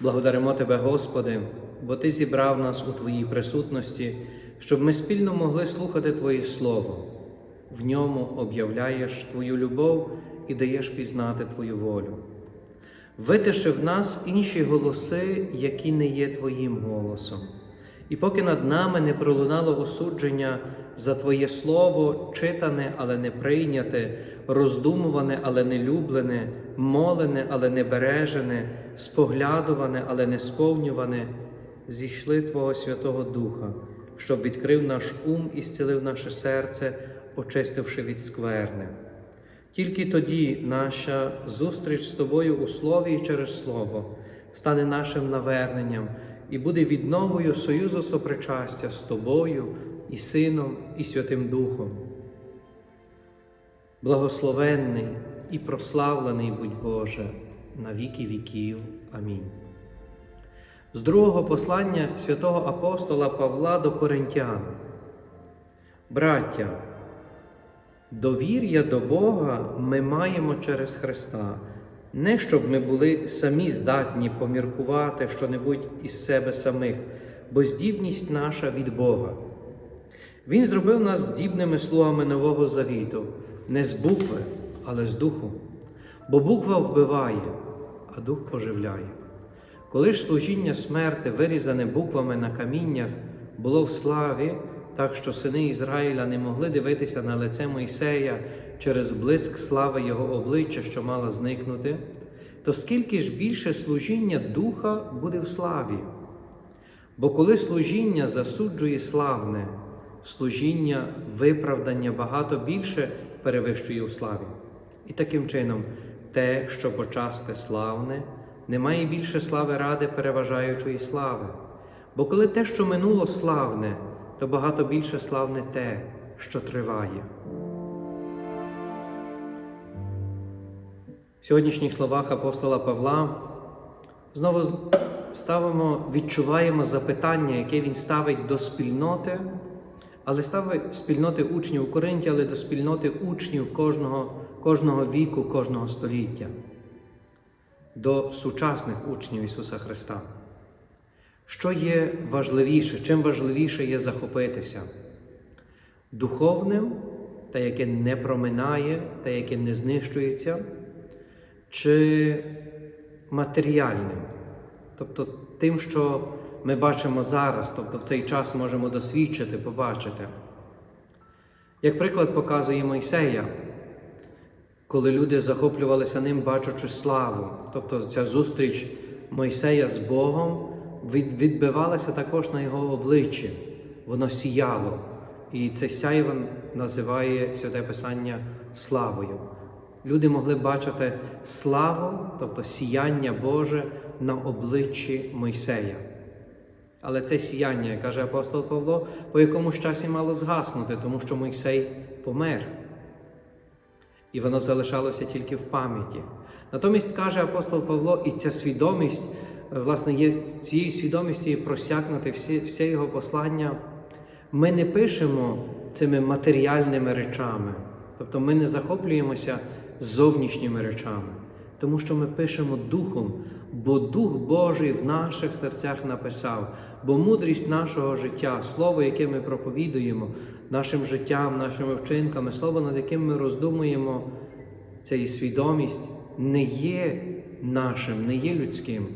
Благодаримо Тебе, Господи, бо Ти зібрав нас у Твоїй присутності, щоб ми спільно могли слухати Твоє Слово. В ньому об'являєш Твою любов і даєш пізнати Твою волю. Витиши в нас інші голоси, які не є Твоїм голосом. І поки над нами не пролунало осудження за Твоє Слово, читане, але не прийняте, роздумуване, але не люблене, молене, але не бережене, споглядуване, але не сповнюване, зійшли Твого Святого Духа, щоб відкрив наш ум і зцілив наше серце, очистивши від скверни. Тільки тоді наша зустріч з тобою у слові і через слово стане нашим наверненням і буде відновою союзу сопричастя з тобою і Сином, і Святим Духом. Благословенний і прославлений будь Боже на віки віків. Амінь. З другого послання святого апостола Павла до Коринтян. Браття, довір'я до Бога ми маємо через Христа, не щоб ми були самі здатні поміркувати щонебудь із себе самих, бо здібність наша від Бога. Він зробив нас здібними слугами Нового Завіту, не з букви, але з духу. Бо буква вбиває, а дух оживляє. Коли ж служіння смерти, вирізане буквами на каміннях, було в славі, так що сини Ізраїля не могли дивитися на лице Мойсея через блиск слави його обличчя, що мала зникнути, то скільки ж більше служіння духа буде в славі? Бо коли служіння засуджує славне, служіння виправдання багато більше перевищує у славі. І таким чином, те, що почасте славне, не має більше слави ради переважаючої слави. Бо коли те, що минуло славне, то багато більше славне те, що триває. В сьогоднішніх словах апостола Павла знову ставимо, відчуваємо запитання, яке він ставить до спільноти, але ставить спільноти учнів у Коринті, але до спільноти учнів кожного, кожного віку, кожного століття, до сучасних учнів Ісуса Христа. Що є важливіше, чим важливіше є захопитися? Духовним, те, яке не проминає, те, яке не знищується, чи матеріальним, тобто тим, що ми бачимо зараз, тобто в цей час можемо досвідчити, побачити. Як приклад показує Мойсея, коли люди захоплювалися ним, бачачи славу, тобто ця зустріч Мойсея з Богом відбивалася також на його обличчі, воно сіяло. І це сяйво називає Святе Писання славою. Люди могли бачити славу, тобто сіяння Боже на обличчі Мойсея. Але це сіяння, каже апостол Павло, по якомусь часі мало згаснути, тому що Мойсей помер. І воно залишалося тільки в пам'яті. Натомість каже апостол Павло, і ця свідомість, власне, є цією свідомістю просякнути всі, все його послання. Ми не пишемо цими матеріальними речами, тобто ми не захоплюємося зовнішніми речами, тому що ми пишемо Духом, бо Дух Божий в наших серцях написав, бо мудрість нашого життя, слово, яке ми проповідуємо, нашим життям, нашими вчинками, слово, над яким ми роздумуємо, це і свідомість не є нашим, не є людським,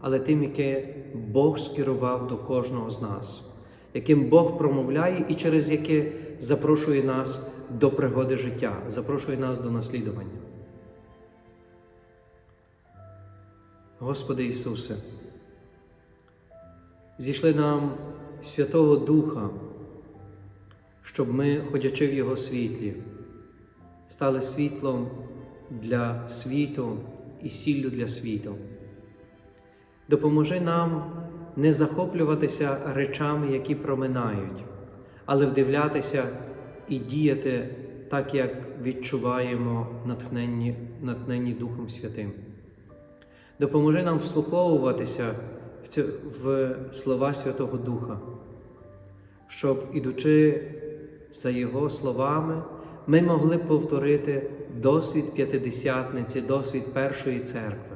але тим, яке Бог скерував до кожного з нас, яким Бог промовляє і через яке запрошує нас до пригоди життя, запрошує нас до наслідування. Господи Ісусе, зійшли нам Святого Духа, щоб ми, ходячи в Його світлі, стали світлом для світу і сіллю для світу. Допоможи нам не захоплюватися речами, які проминають, але вдивлятися і діяти так, як відчуваємо натхненні, натхненні Духом Святим. Допоможи нам вслуховуватися в, цю, в слова Святого Духа, щоб, ідучи за Його словами, ми могли повторити досвід п'ятидесятниці, досвід Першої церкви.